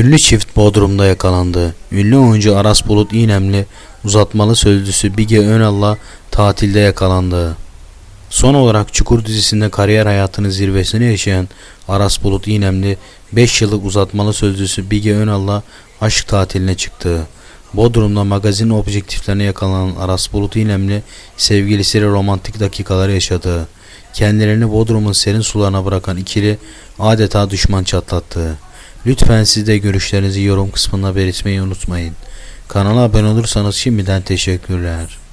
Ünlü çift Bodrum'da yakalandı. Ünlü oyuncu Aras Bulut İynemli uzatmalı sözlüsü Bige Önal'la tatilde yakalandı. Son olarak Çukur dizisinde kariyer hayatının zirvesini yaşayan Aras Bulut İynemli 5 yıllık uzatmalı sözlüsü Bige Önal'la aşk tatiline çıktı. Bodrum'da magazin objektiflerine yakalanan Aras Bulut İynemli sevgilisiyle romantik dakikalar yaşadı. Kendilerini Bodrum'un serin sularına bırakan ikili adeta düşman çatlattı. Lütfen siz de görüşlerinizi yorum kısmına belirtmeyi unutmayın. Kanala abone olursanız şimdiden teşekkürler.